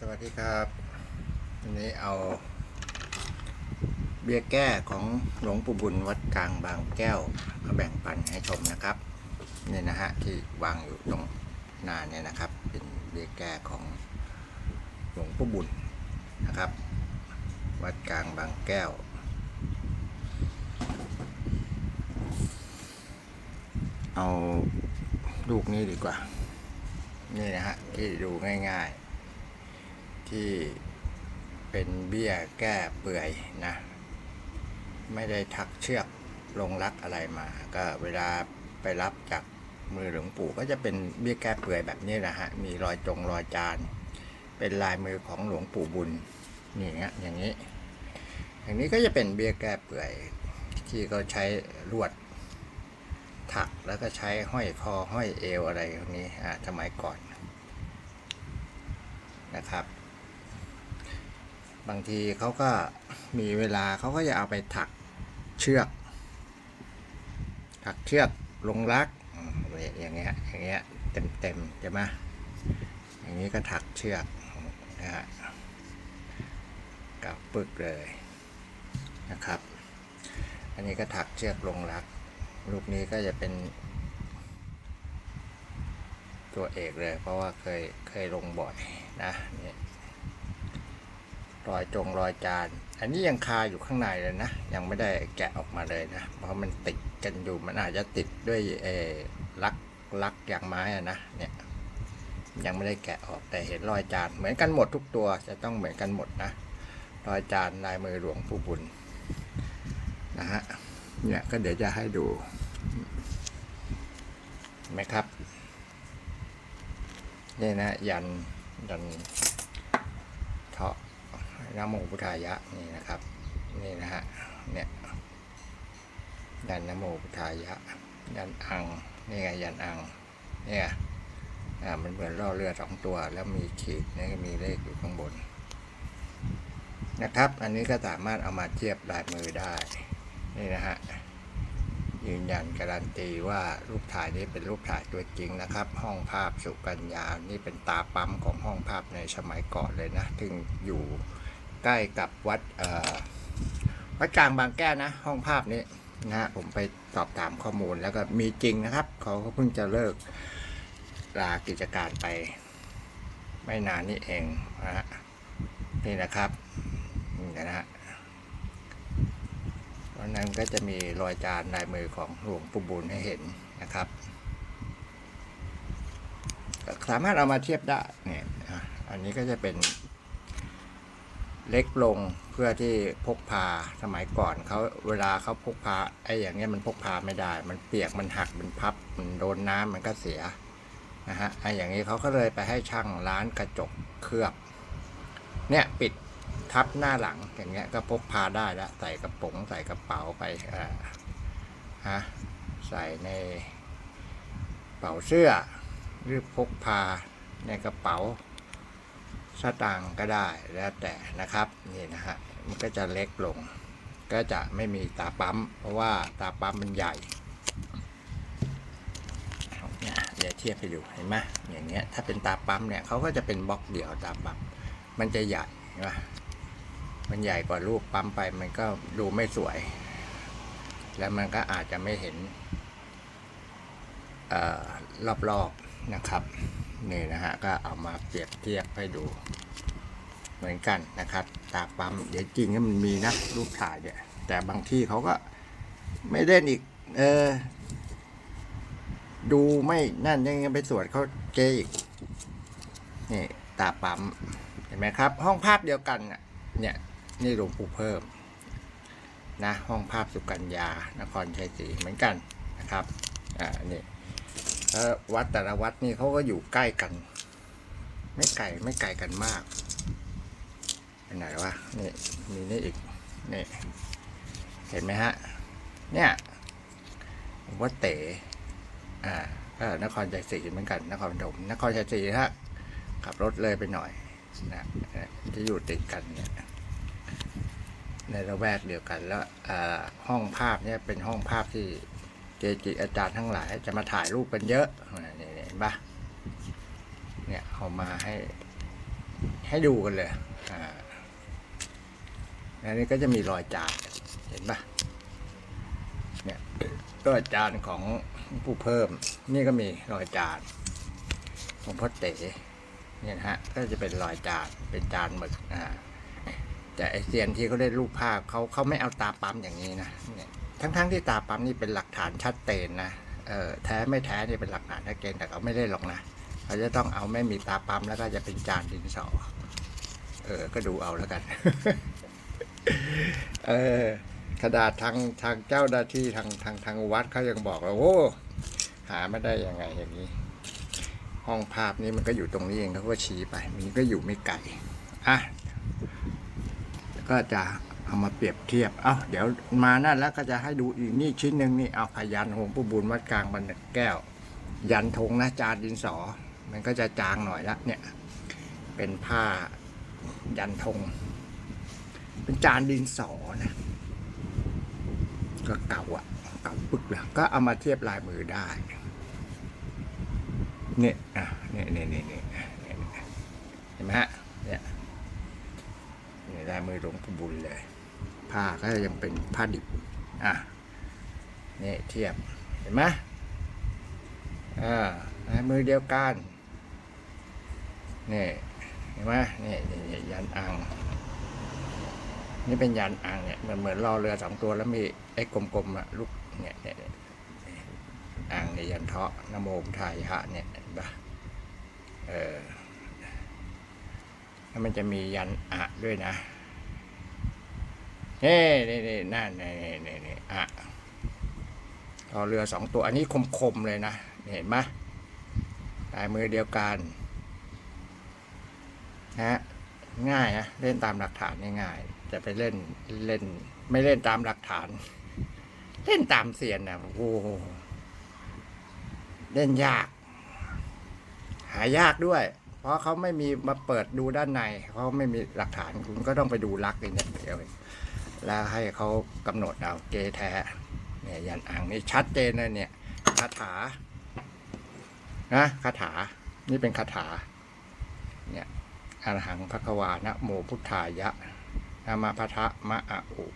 สวัสดีครับวันนี้เอา เบียร์แก้ของหลวงปู่บุญวัดกลางบางแก้วมาแบ่งปันให้ชมนะครับนี่นะฮะที่วางอยู่ตรงหน้าเนี่ยนะครับ เป็นเบียร์แก้ของหลวงปู่บุญนะครับ วัดกลางบางแก้ว เอาลูกนี้ดีกว่า นี่นะฮะที่ดูง่าย ๆ ที่เป็นเบี้ยแก้เปื่อยนะ ไม่ได้ทักเชือกลงรักอะไรมา ก็เวลาไปรับจากมือหลวงปู่ก็จะเป็นเบี้ยแก้เปื่อยแบบนี้นะฮะ มีรอยจงรอยจาน เป็นลายมือของหลวงปู่บุญนี่ฮะอย่างนี้ อย่างนี้ก็จะเป็นเบี้ยแก้เปื่อยที่เขาใช้ลวดถักแล้วก็ใช้ห้อยคอห้อยเอวอะไรพวกนี้อ่าสมัยก่อนนะครับ บางทีเขาก็มีเวลาเขาก็จะเอาไปถักเชือก ถักเชือกลงรักอืมอย่างเงี้ยอย่างเงี้ยเต็มเต็มใช่ไหมอย่างนี้ก็ถักเชือกนะฮะกับปึกเลยนะครับ อันนี้ก็ถักเชือกลงรัก ลูกนี้ก็จะเป็น ตัวเอกเลย เพราะว่าเคยเคยลงบ่อยนะนี่ รอยจงรอยจาน อันนี้ยังคาอยู่ข้างในเลยนะ ยังไม่ได้แกะออกมาเลยนะ เพราะมันติดกันอยู่มันอาจจะติดด้วยเอลักลักอย่างไม้อะนะเนี่ยยังไม่ได้แกะออกแต่เห็นรอยจานเหมือนกันหมดทุกตัวจะต้องเหมือนกันหมดนะ รอยจานลายมือหลวงปู่บุญนะฮะเนี่ยก็เดี๋ยวจะให้ดูไหมครับนี่นะยันยันเถาะ นะโมพุทธายะนี่นะครับนี่นะฮะเนี่ยยันนะโมพุทธายะ ยันอังนี่ไงยันอังเนี่ยอ่ามันเหมือนล่อเรือสองตัวแล้วมีขีดนี่มีเลขอยู่ข้างบน นะครับ อันนี้ก็สามารถเอามาเทียบลายมือได้นี่นะฮะยืนยันการันตีว่ารูปถ่ายนี้เป็นรูปถ่ายตัวจริงนะครับ ห้องภาพสุกัญญา นี่เป็นตาปั๊มของห้องภาพในสมัยก่อนเลยนะถึงอยู่ ใกล้กับวัดวัดกลางบางแก้วนะ ห้องภาพนี้นะฮะผมไปสอบถามข้อมูลแล้วก็มีจริงนะครับ เขาก็เพิ่งจะเลิกลากิจการไป ไม่นานนี้เองนะฮะนี่นะครับนี่นะฮะเพราะนั้นก็จะมีรอยจานลายมือของหลวงปู่บุญให้เห็นนะครับสามารถเอามาเทียบได้เนี่ยอันนี้ก็จะเป็น เล็กลงเพื่อที่พกพาสมัยก่อนเขาเวลาเขาพกพาไอ้อย่างเงี้ยมันพกพาไม่ได้ มันเปียกมันหักมันพับมันโดนน้ำมันก็เสียนะฮะไอ้อย่างนี้เขาก็เลยไปให้ช่างร้านกระจกเคลือบ เนี่ยปิดทับหน้าหลังอย่างเงี้ยก็พกพาได้แล้วใส่กระป๋องใส่กระเป๋าไปอ่าฮะใส่ในกระเป๋าเสื้อหรือพกพาในกระเป๋า สตางค์ก็ได้แล้วแต่นะครับนี่นะฮะมันก็จะเล็กลง ก็จะไม่มีตาปั๊ม เพราะว่าตาปั๊มมันใหญ่เนี่ยเดี๋ยวเทียบให้ดูเห็นไหมอย่างเงี้ยถ้าเป็นตาปั๊มเนี่ยเขาก็จะเป็นบล็อกเดียวตาปั๊มมันจะใหญ่เห็นไหมมันใหญ่กว่ารูปปั๊มไปมันก็ดูไม่สวย แล้วมันก็อาจจะไม่เห็นเออรอบๆนะครับ นี่นะฮะก็เอามาเปรียบเทียบให้ดูเหมือนกันนะครับตาปั๊มเดี๋ยวจริงก็มันมีนะรูปถ่ายเนี่ยแต่บางที่เขาก็ไม่เล่นอีก เออ ดูไม่นั่นยังไปสวดเขาเจอีกนี่ตาปั๊มเห็นไหมครับ ห้องภาพเดียวกันเนี่ย นี่หลวงปู่เพิ่ม นะ ห้องภาพสุกัญญานครชัยศรีเหมือนกันนะครับ อ่านี่ ววัดแต่ละวัดนี่เขาก็อยู่ใกล้กัน ไม่ไกลไม่ไกลกันมากไปไหนวะนี่มีนี่อีกนี่เห็นไหมฮะ เนี่ยวัดเต๋อ่าก็นครชัยศรีเหมือนกัน นครปฐมนครชัยศรีฮะขับรถเลยไปหน่อยนะที่อยู่ติดกันเนี่ยในระแวกเดียวกันแล้วอ่าห้องภาพเนี่ยเป็นห้องภาพที่ เกจิอาจารย์ทั้งหลาย จะมาถ่ายรูปกันเยอะนี่เห็นปะเนี่ยเอามาให้ให้ดูกันเลยอ่าอันนี้ก็จะมีรอยจานเห็นปะเนี่ยรอยจานของผู้เพิ่ม นี่ก็มีรอยจานของพ่อเต๋เนี่ยฮะก็จะเป็นรอยจานเป็นจานหมึกอ่าแต่ไอเซียนที่เขาได้รูปภาพเขาเขาไม่เอาตาปั๊มอย่างนี้นะเนี่ย ทั้งๆที่ตาปั๊มนี่เป็นหลักฐานชัดเจนนะเออแท้ไม่แท้นี่เป็นหลักฐานชัดเจนแต่เขาไม่ได้หรอกนะเขาจะต้องเอาไม่มีตาปั๊มแล้วก็จะเป็นจานดินสอเออ ก็ดูเอาแล้วกัน เออกระดาษทางทางเจ้าหน้าที่ทางทางทางวัดเขายังบอกว่าโอ้หาไม่ได้ยังไงอย่างนี้ ห้องภาพนี้มันก็อยู่ตรงนี้เองเขาก็ชี้ไป มันก็อยู่ไม่ไกลอะก็จะ เอามาเปรียบเทียบ เอ้าเดี๋ยวมานั่นแล้วก็จะให้ดูอีกนี่ชิ้นหนึ่งนี่ เอาพยันหงปู่บุญวัดกลางบันแก้ว ยันธงนะจานดินสอ มันก็จะจางหน่อยละเนี่ย เป็นผ้ายันธง เป็นจานดินสอนะ ก็เก่าอะเก่าปึกเลยก็เอามาเทียบลายมือได้ เนี่ยอะเนี่ยเนี่ยเนี่ยเนี่ยเห็นไหมฮะ เนี่ยเนี่ยลายมือหลวงปู่บุญเลย ผ้าก็ยังเป็นผ้าดิบอะนี่เทียบเห็นไหมอ่ามือเดียวกันนี่เห็นไหมนี่นี่ยันอัง นี่เป็นยันอังเนี่ยเหมือนเหมือนรอเรือสองตัวแล้วมีไอ้กลมๆอะลูกเนี่ยเนี่ยเนี่ยอังในยันเทาะนโมพุทธายะเนี่ยเห็นปะเออแล้วมันจะมียันอะด้วยนะ เฮ้นี่นี่นั่นนี่นี่นี่นี่อะรอเรือสองตัว อันนี้คมๆเลยนะ เห็นไหมลายมือเดียวกันนะฮะง่ายนะเล่นตามหลักฐานง่ายๆจะไปเล่นเล่น ไม่เล่นตามหลักฐาน เล่นตามเสียนนะโอ้โหเล่นยาก หายากด้วย เพราะเขาไม่มีมาเปิดดูด้านในเขาไม่มีหลักฐานคุณก็ต้องไปดูลักษณ์อย่างเดียว แล้วให้เขากำหนดเอาเกแท้เนี่ยยันอ่างนี่ชัดเจนเลยเนี่ยคาถานะคาถานี่เป็นคาถาเนี่ยอรหังพระควานะโมพุทธายะนามาพะทะมะอะอุ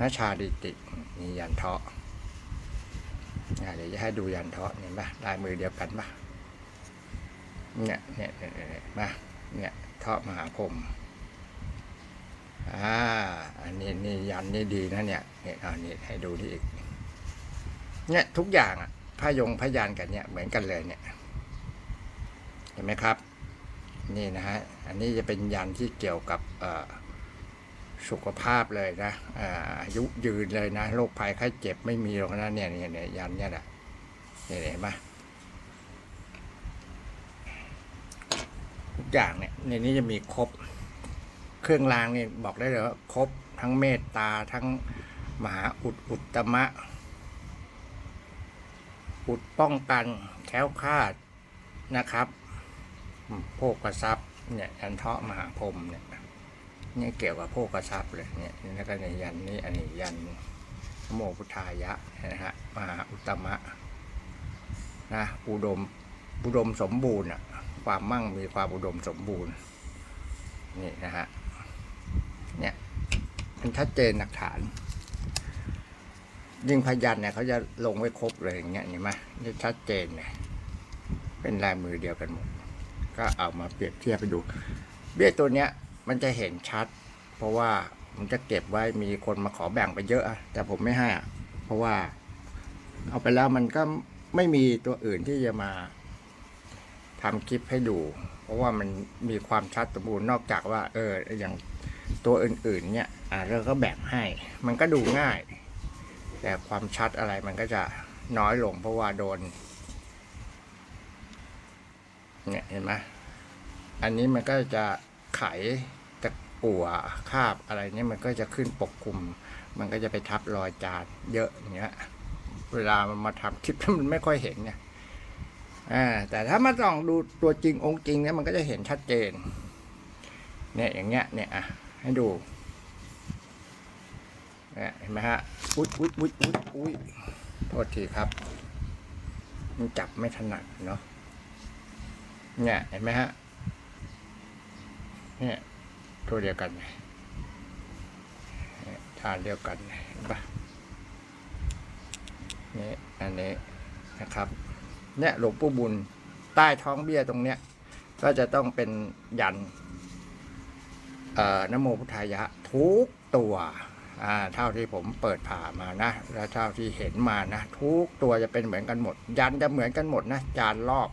นะชาดิติมียันเทาะอะเดี๋ยวจะให้ดูยันเทาะเห็นปะลายมือเดียวกันปะเนี่ยเนี่ยเนี่ยเนี่ยมาเนี่ยเทาะมหาพรหม อ่าอันนี้นี่ยันนี่ดีนะเนี่ยเนี่ยเอานี่ให้ดูที่อีก เนี่ยทุกอย่างอะพายงพยานกันเนี่ยเหมือนกันเลยเนี่ย เห็นไหมครับ นี่นะฮะ อันนี้จะเป็นยันที่เกี่ยวกับสุขภาพเลยนะอาอายุยืนเลยนะโรคภัยไข้เจ็บไม่มีหรอกนะเนี่ยเนี่ยเนี่ยยันเนี่ยแหละเนี่ยเห็นไหมทุกอย่างเนี่ยในนี้จะมีครบ เครื่องรางนี่บอกได้เลยว่าครบทั้งเมตตาทั้งมหาอุดอุตตมะ อุดป้องกันแค้วคาดนะครับโภกทรัพย์เนี่ยยันเทาะมหาพรมเนี่ยเนี่ยเกี่ยวกับโภกทรัพย์เลยเนี่ยแล้วก็ในยันนี้อันนี้ยันโมพุทธายะนะฮะมหาอุตมะนะอุดมอุดมสมบูรณ์อะความมั่งมีความอุดมสมบูรณ์นี่นะฮะ มันชัดเจนหลักฐาน ยิ่งพยันเนี่ยเขาจะลงไว้ครบเลยอย่างเงี้ยเห็นไหมนี่ชัดเจนเลยเป็นลายมือเดียวกันหมด ก็เอามาเปรียบเทียบไปดู เบี้ยตัวเนี้ยมันจะเห็นชัด เพราะว่ามันจะเก็บไว้มีคนมาขอแบ่งไปเยอะอะแต่ผมไม่ให้อะเพราะว่า เอาไปแล้วมันก็ไม่มีตัวอื่นที่จะมาทำคลิปให้ดู เพราะว่ามันมีความชัดสมบูรณ์นอกจากว่า เอออย่าง ตัวอื่นๆเนี่ยอ่าเราก็แบ่งให้ มันก็ดูง่าย แต่ความชัดอะไรมันก็จะน้อยลงเพราะว่าโดน เนี่ยเห็นไหมอันนี้มันก็จะไขตะกั่วคาบอะไรเนี่ยมันก็จะขึ้นปกคลุม มันก็จะไปทับรอยจานเยอะอย่างเงี้ย เวลามันมาทำคลิปมันไม่ค่อยเห็นเนี่ยอ่าแต่ถ้ามาส่องดูตัวจริงองค์จริงเนี่ยมันก็จะเห็นชัดเจน เนี่ยอย่างเงี้ยเนี่ยอะ ให้ดูเนี่ยเห็นไหมฮะอุ๊ยอุ๊ยอุ๊ยอุ๊ยอุ๊ยโทษทีครับ มันจับไม่ถนัดเนาะเนี่ยเห็นไหมฮะเนี่ยตัวเดียวกันเนี่ยทานเดียวกันเห็นปะนี่อันนี้นะครับ เนี่ยหลวงปู่บุญใต้ท้องเบี้ยตรงเนี้ย ก็จะต้องเป็นยัน นโมพุทธายะทุกตัวเท่าที่ผมเปิดผ่ามานะ และเท่าที่เห็นมานะ ทุกตัวจะเป็นเหมือนกันหมด ยันจะเหมือนกันหมดนะ จานรอบ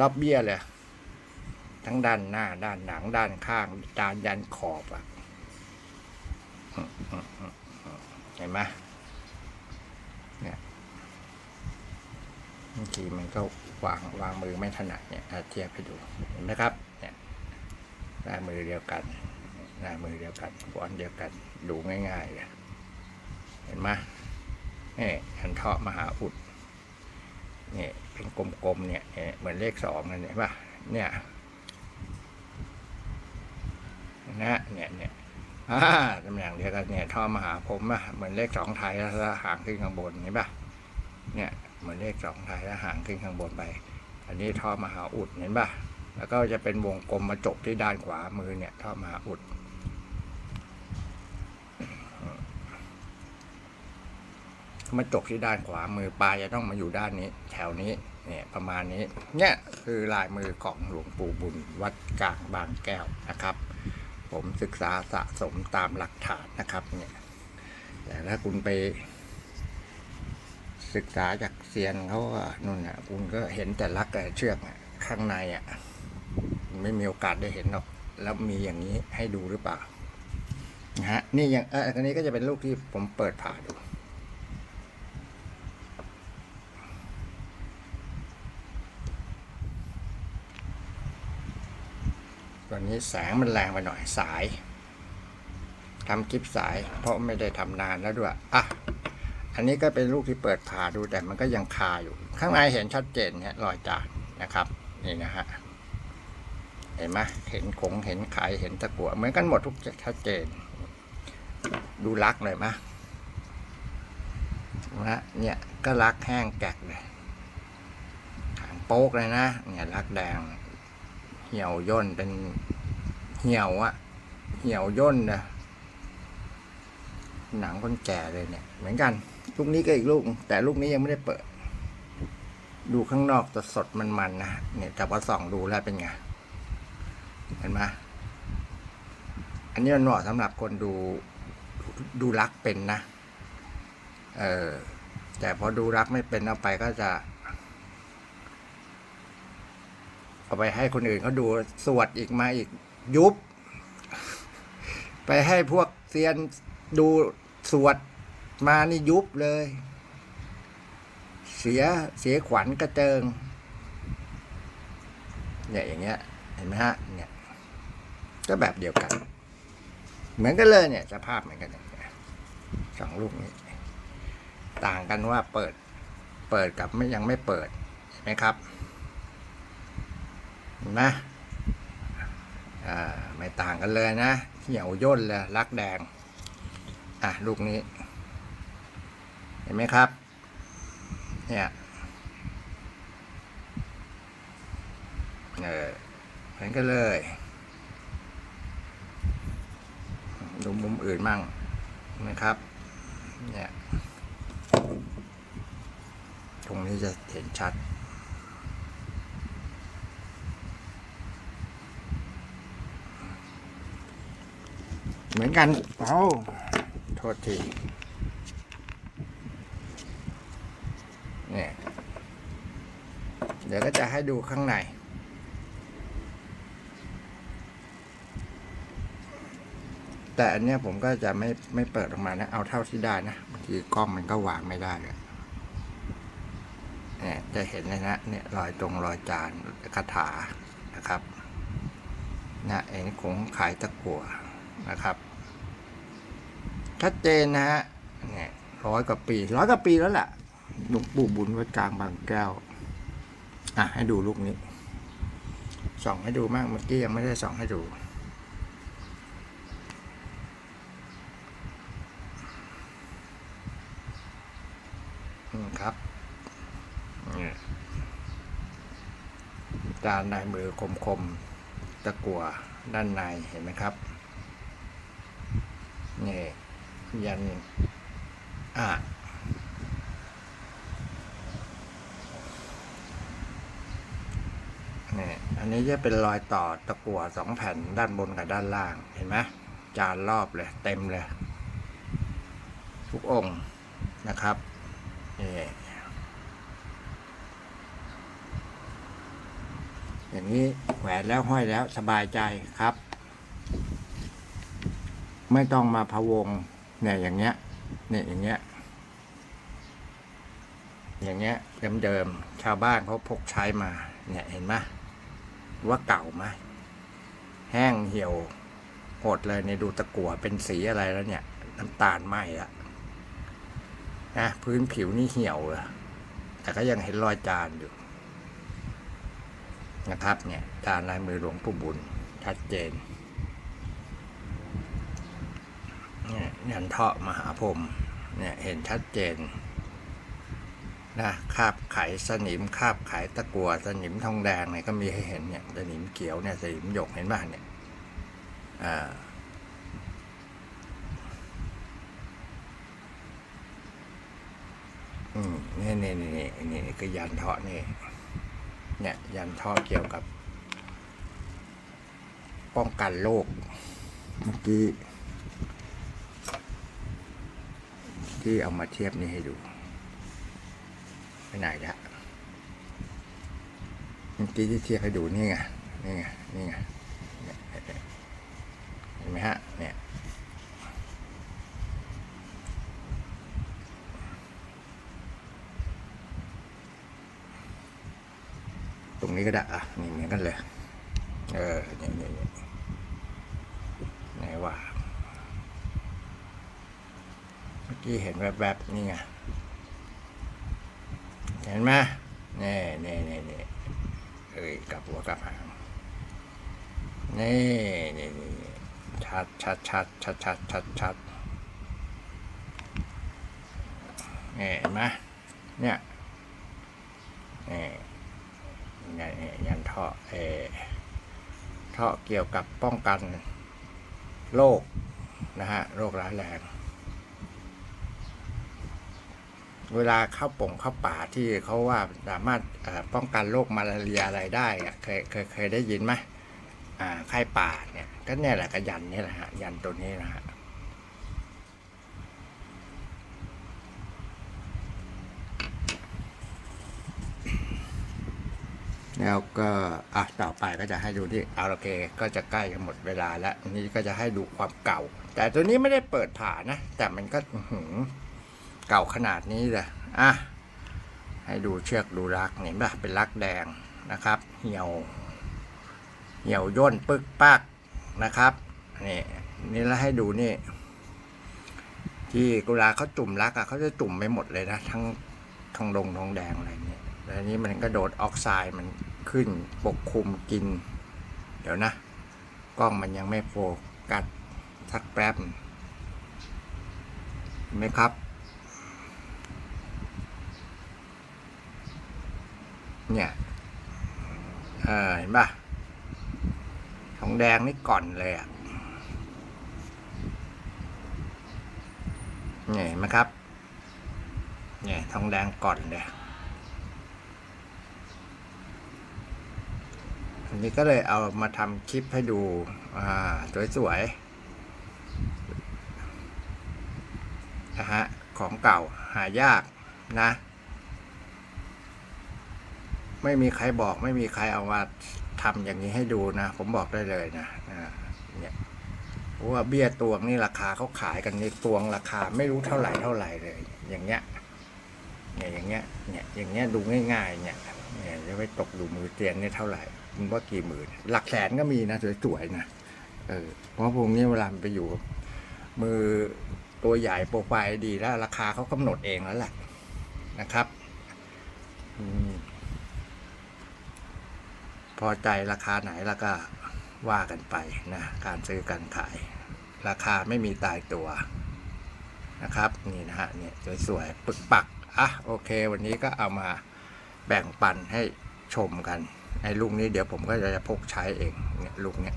รอบเบี้ยเลยทั้งด้านหน้า ด้านหลัง ด้านข้างจานยันขอบอะอืมอืมอืมอืมเห็นไหมเนี่ย บางทีมันก็วางวางมือไม่ถนัดเนี่ยอะเทียบให้ดูเห็นไหมครับเนี่ยลายมือเดียวกันลายมือเดียวกันฟอนเดียวกันดูง่ายๆเลยเห็นไหมนี่หันเทาะมหาอุดเนี่ยเป็นกลมๆเนี่ยเนี่ยเหมือนเลขสองนั่นเห็นปะเนี่ยนะเนี่ยเนี่ยอ่าตำแหน่งเดียวกันเนี่ยท่อมหาผมอะเหมือนเลขสองไทยแล้วหางขึ้นข้างบนเห็นปะเนี่ย เหมือนเลขสองไทยแล้วหางขึ้นข้างบนไป อันนี้ท่อมหาอุดเห็นปะแล้วก็จะเป็นวงกลมมาจบที่ด้านขวามือเนี่ยท่อมหาอุดมาจบที่ด้านขวามือปลายจะต้องมาอยู่ด้านนี้ แถวนี้เนี่ยประมาณนี้เนี่ยคือลายมือของหลวงปู่บุญวัดกลางบางแก้วนะครับ ผมศึกษาสะสมตามหลักฐานนะครับเนี่ยแต่ถ้าคุณไป ศึกษาจากเซียนเขาก็นู่นน่ะคุณก็เห็นแต่ลักแต่เชือกข้างในอะไม่มีโอกาสได้เห็นหรอก แล้วมีอย่างนี้ให้ดูหรือเปล่านะฮะนี่อย่างเอออันนี้ก็จะเป็นลูกที่ผมเปิดผ่าดูวันนี้แสงมันแรงไปหน่อยสายทำคลิปสาย เพราะไม่ได้ทำนานแล้วด้วยอะ อันนี้ก็เป็นลูกที่เปิดผ่าดูแต่มันก็ยังคาอยู่ ข้างในเห็นชัดเจนเนี่ยรอยจานนะครับนี่นะฮะเห็นไหมเห็นขงเห็นไข่เห็นตะกั่วเหมือนกันหมดทุกชัดเจน ดูรักเลยมะนะเนี่ยก็รักแห้งแกกเลยหางโป๊กเลยนะเนี่ยรักแดง เหี่ยวย่นเป็นเหี่ยวอะเหี่ยวย่นนะหนังคนแก่เลยเนี่ย เหมือนกัน ลูกนี้ก็อีกลูก แต่ลูกนี้ยังไม่ได้เปิด ดูข้างนอกจะสดมันๆนะเนี่ยแต่พอส่องดูแล้วเป็นไง เห็นไหมอันนี้มันเหมาะสำหรับคนดูดูรักเป็นนะ เออแต่พอดูรักไม่เป็นเอาไปก็จะ เอาไปให้คนอื่นเขาดูสวดอีกมาอีกยุบ ไปให้พวกเซียนดูสวด มานี่ยุบเลย เสียเสียขวัญกระเจิง เนี่ยอย่างเงี้ย เห็นไหมฮะ เนี่ย ก็แบบเดียวกัน เหมือนกันเลยเนี่ย สภาพเหมือนกันเนี่ยสองลูกนี้ ต่างกันว่าเปิด เปิดกับไม่ยังไม่เปิด เห็นไหมครับเห็นไหมอ่า ไม่ต่างกันเลยนะเหี่ยวย่นเลยรักแดง อะ ลูกนี้ เห็นไหมครับ เนี่ยเออเหมือนกันเลย ดูมุมอื่นมั่งเห็นไหมครับ เนี่ย ตรงนี้จะเห็นชัดเหมือนกัน เอาโทษที เนี่ย เดี๋ยวก็จะให้ดูข้างใน แต่อันเนี้ยผมก็จะไม่ไม่เปิดออกมานะ เอาเท่าที่ได้นะบางทีกล้องมันก็วางไม่ได้เลยเนี่ยจะเห็นเลยนะเนี่ยรอยตรงรอยจานคาถานะครับนะเอ็นของขายตะกั่วนะครับชัดเจนนะฮะเนี่ยร้อยกว่าปีร้อยกว่าปีแล้วแหละหลวงปู่บุญวัดกลางบางแก้ว อะให้ดูลูกนี้ ส่องให้ดูมากเมื่อกี้ยังไม่ได้ส่องให้ดูอืมครับเนี่ยจานลายมือคมๆ ตะกั่วด้านในเห็นไหมครับ นี่ยันอะ นี่อันนี้จะเป็นรอยต่อตะกั่วสองแผ่นด้านบนกับด้านล่าง เห็นไหมจานรอบเลยเต็มเลย ทุกองค์นะครับนี่อย่างนี้แขวนแล้วห้อยแล้วสบายใจครับ ไม่ต้องมาพะวงเนี่ยอย่างเงี้ยเนี่ยอย่างเงี้ย อย่างเงี้ยเดิมๆชาวบ้านเขาพกใช้มา เนี่ยเห็นไหม ว่าเก่าไหมแห้งเหี่ยวหดเลยในดูตะกั่วเป็นสีอะไรแล้วเนี่ย น้ำตาลไหมละนะพื้นผิวนี่เหี่ยวเลแต่ก็ยังเห็นรอยจานอยู่ นะครับเนี่ย จานลายมือหลวงปู่บุญ ชัดเจนเนี่ยยันเทาะมหาพรหมเนี่ยเห็นชัดเจน นะคาบไขสนิมคาบไขตะกัวสนิมทองแดงเนี่ยก็มีให้เห็นเนี่ยสนิมเขียวเนี่ยสนิมหยกเห็นบ้างเนี่ยอ่าอืมนี่นี่นี่นี่นี่นี่คือยันเทาะนี่เนี่ยยันเทาะเกี่ยวกับ ป้องกันโรคเมื่อกี้ที่เอามาเทียบนี่ให้ดู ไปไหนละเมื่อกี้ที่เทียบให้ดูนี่ไง นี่ไง นี่ไง เห็นไหมฮะ เนี่ย ตรงนี้ก็ได้อะ นี่เหมือนกันเลย เออนี่ยเนี่ยเนี่ยไหนว่า เมื่อกี้เห็นแวบๆ นี่ไง เห็นไหมนี่นี่นี่นี่เอ้ยกลับหัวกลับหางนี่นี่นี่นี่ชัดชัดชัดชัดชัดชัดชัดนี่เห็นไหมเนี่ยนี่ยันยันท่อเออท่อเกี่ยวกับป้องกันโรคนะฮะโรคร้ายแรง เวลาเข้าป่งเข้าป่าที่เขาว่าสามารถป้องกันโรคมาลาเรียอะไรได้อะเคยเคยเคยได้ยินไหมอ่าไข้ป่าเนี่ยก็เนี่ยแหละกยันนี่แหละฮะยันตัวนี้นะฮะแล้วก็อะต่อไปก็จะให้ดูที่เอาโอเค ก็จะใกล้กันหมดเวลาแล้ว นี้ก็จะให้ดูความเก่า แต่ตัวนี้ไม่ได้เปิดผ่านะ แต่มันก็หือ เก่าขนาดนี้เลยอะให้ดูเชือกดูรักเห็นปะเป็นรักแดงนะครับ เหี่ยว เหี่ยวย่นปึกปักนะครับนี่นี่แล้วให้ดูนี่ ที่กุลาเขาจุ่มรักอะเขาจะจุ่มไปหมดเลยนะทั้งทองดงทองแดงอะไรเนี่ยแล้วนี้มันก็โดดออกไซด์มันขึ้นปกคลุมกิน เดี๋ยวนะ กล้องมันยังไม่โฟกัสสักแป๊บเห็นไหมครับ เนี่ยเห็นปะทองแดงนี่ก่อนเลยอะเนี่ยเห็นไหมครับ เนี่ยทองแดงก่อนเลยอันนี้ก็เลยเอามาทำคลิปให้ดูอ่าสวยๆนะฮะของเก่าหายากนะ ไม่มีใครบอกไม่มีใครเอามาทำอย่างนี้ให้ดูนะ ผมบอกได้เลยนะเนี่ยว่าเบี้ยตวงนี่ราคาเขาขายกันนี่ตวงราคา ไม่รู้เท่าไหร่เท่าไหร่เลย อย่างเงี้ยเนี่ยอย่างเงี้ยเนี่ยอย่างเงี้ยดูง่ายๆเนี่ยเนี่ยจะไปตกดูมือเตียนนี่เท่าไหร่มันว่ากี่หมื่นหลักแสนก็มีนะสวยๆนะเออเพราะพวกนี้เวลามันไปอยู่ มือตัวใหญ่โปรไฟล์ดีแล้ว ราคาเขากำหนดเองแล้วแหละนะครับ อืม พอใจราคาไหนแล้วก็ว่ากันไปนะการซื้อการขาย ราคาไม่มีตายตัวนะครับนี่นะฮะเนี่ยสวยๆปึกปักอะโอเค วันนี้ก็เอามาแบ่งปันให้ชมกันไอ้ลูกนี้เดี๋ยวผมก็จะพกใช้เองเนี่ยลูกเนี้ย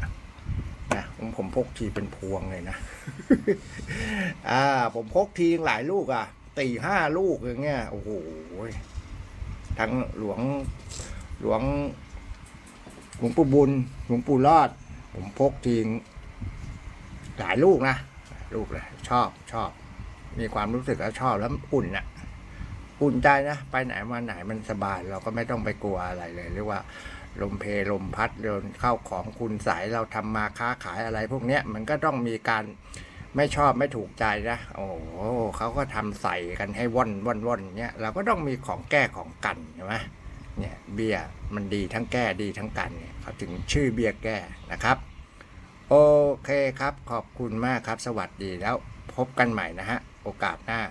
นะผมผมพกทีเป็นพวงเลยนะอ่าผมพกทีหลายลูกอะตีห้าลูกอย่างเงี้ยโอ้โหทั้งหลวงหลวง หลวงปู่บุญ หลวงปู่รอด ผมพกทีหลายลูกนะลูกเลยชอบชอบ มีความรู้สึกว่าชอบแล้วอุ่นอะอุ่นใจนะ ไปไหนมาไหนมันสบาย เราก็ไม่ต้องไปกลัวอะไรเลยเรียกว่า ลมเพลลมพัดโดนเข้าของคุณสายเราทำมาค้าขายอะไร พวกเนี้ยมันก็ต้องมีการไม่ชอบไม่ถูกใจนะ โอ้โหเขาก็ทำใส่กันให้ว่อนว่อนว่อนเนี้ยเราก็ต้องมีของแก้ของกันใช่ไหม เนี่ยเบียร์มันดีทั้งแก้ดีทั้งกันเนี่ยเขาถึงชื่อเบียร์แก้นะครับ โอเคครับขอบคุณมากครับ สวัสดีแล้วพบกันใหม่นะฮะโอกาสหน้า